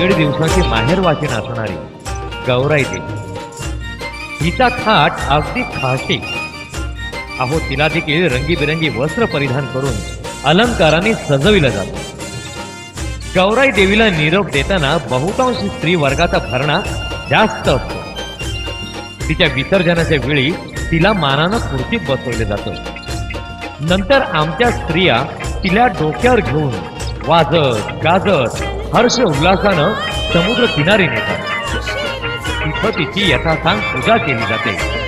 दीड दिवसाची माहेर वाचन असणारी गौराई देवी. हिचा थाट अगदी खाशी. अहो तिला देखील रंगीबिरंगी वस्त्र परिधान करून अलंकाराने सजविलं जात. गौराई देवीला निरोप देताना बहुतांश स्त्री वर्गाचा भरणा जास्त असतो. तिच्या विसर्जनाच्या वेळी तिला मानानं खुर्चीत बसवले जातं. नंतर आमच्या स्त्रिया तिला डोक्यावर घेऊन वाजत गाजत हर्ष उल्हासानं समुद्र किनारी नेतात. तिथं तिची यथासांग पूजा केली जाते.